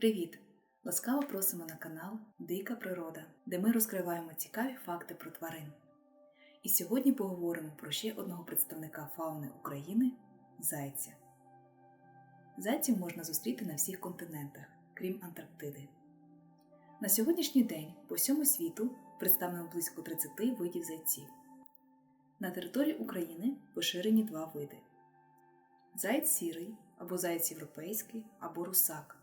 Привіт! Ласкаво просимо на канал Дика Природа, де ми розкриваємо цікаві факти про тварин. І сьогодні поговоримо про ще одного представника фауни України зайця. Зайців можна зустріти на всіх континентах, крім Антарктиди. На сьогоднішній день по всьому світу представлено близько 30 видів зайців. На території України поширені два види: заєць сірий або заєць європейський або русак.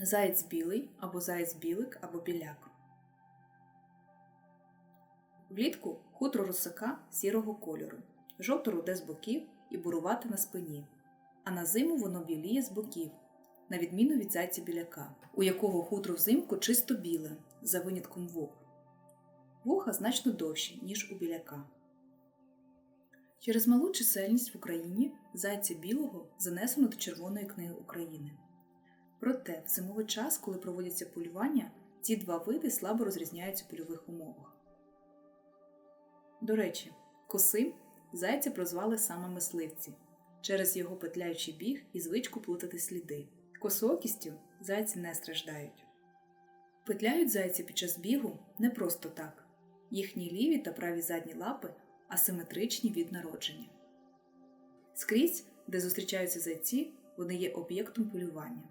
Заєць білий або заєць білик або біляк. Влітку хутро русака сірого кольору, жовто-руде з боків і бурувати на спині, а на зиму воно біліє з боків, на відміну від зайця біляка, у якого хутро взимку чисто біле, за винятком вух. Вуха значно довші, ніж у біляка. Через малу чисельність в Україні зайця білого занесено до Червоної книги України. Проте в зимовий час, коли проводяться полювання, ці два види слабо розрізняються у польових умовах. До речі, косим зайця прозвали саме мисливці через його петляючий біг і звичку плутати сліди. Косоокістю зайці не страждають. Петляють зайці під час бігу не просто так. Їхні ліві та праві задні лапи асиметричні від народження. Скрізь, де зустрічаються зайці, вони є об'єктом полювання.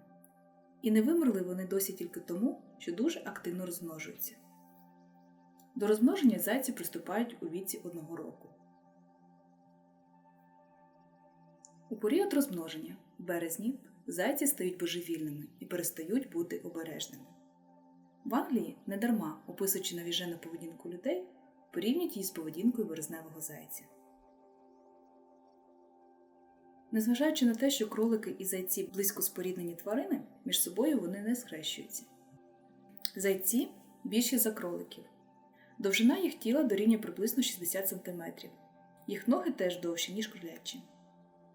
І не вимерли вони досі тільки тому, що дуже активно розмножуються. До розмноження зайці приступають у віці одного року. У період розмноження в березні зайці стають божевільними і перестають бути обережними. В Англії недарма, описуючи навіжену поведінку людей, порівнюють її з поведінкою березневого зайця. Незважаючи на те, що кролики і зайці близько споріднені тварини, між собою вони не схрещуються. Зайці більші за кроликів. Довжина їх тіла дорівнює приблизно 60 см. Їх ноги теж довші, ніж кролячі.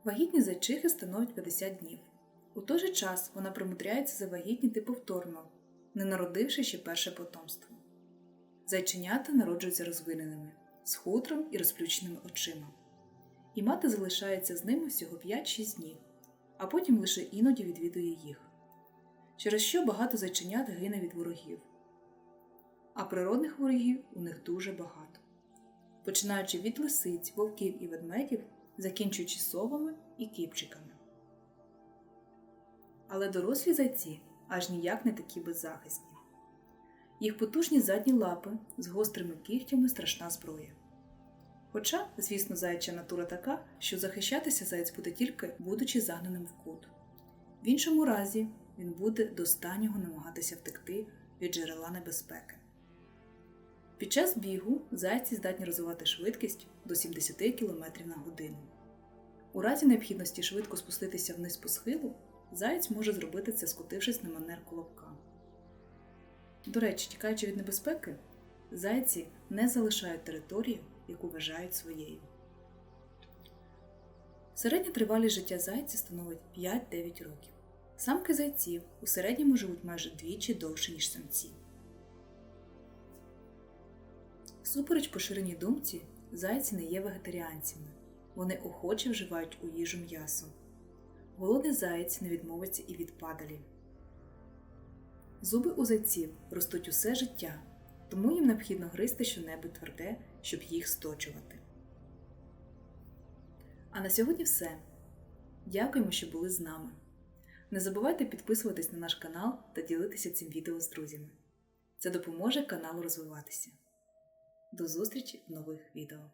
Вагітні зайчихи становить 50 днів. У той же час вона примудряється завагітніти повторно, не народивши ще перше потомство. Зайченята народжуються розвиненими, з хутром і розплющеними очима і мати залишається з ними всього 5-6 днів, а потім лише іноді відвідує їх, через що багато зайченят гине від ворогів. А природних ворогів у них дуже багато, починаючи від лисиць, вовків і ведмедів, закінчуючи совами і кіпчиками. Але дорослі зайці аж ніяк не такі беззахисні. Їх потужні задні лапи з гострими кігтями страшна зброя. Хоча, звісно, заяча натура така, що захищатися заєць буде тільки будучи загнаним в кут. В іншому разі він буде до останнього намагатися втекти від джерела небезпеки. Під час бігу зайці здатні розвивати швидкість до 70 км на годину. У разі необхідності швидко спуститися вниз по схилу, заєць може зробити це, скотившись на манер колобка. До речі, тікаючи від небезпеки, зайці не залишають територію, яку вважають своєю. Середня тривалість життя зайця становить 5-9 років. Самки зайців у середньому живуть майже двічі довше, ніж самці. Всупереч поширеній думці, зайці не є вегетаріанцями. Вони охоче вживають у їжу м'ясо. Голодний заєць не відмовиться і від падалі. Зуби у зайців ростуть усе життя, тому їм необхідно гризти щонебудь тверде, щоб їх сточувати. А на сьогодні все. Дякуємо, що були з нами. Не забувайте підписуватись на наш канал та ділитися цим відео з друзями. Це допоможе каналу розвиватися. До зустрічі в нових відео!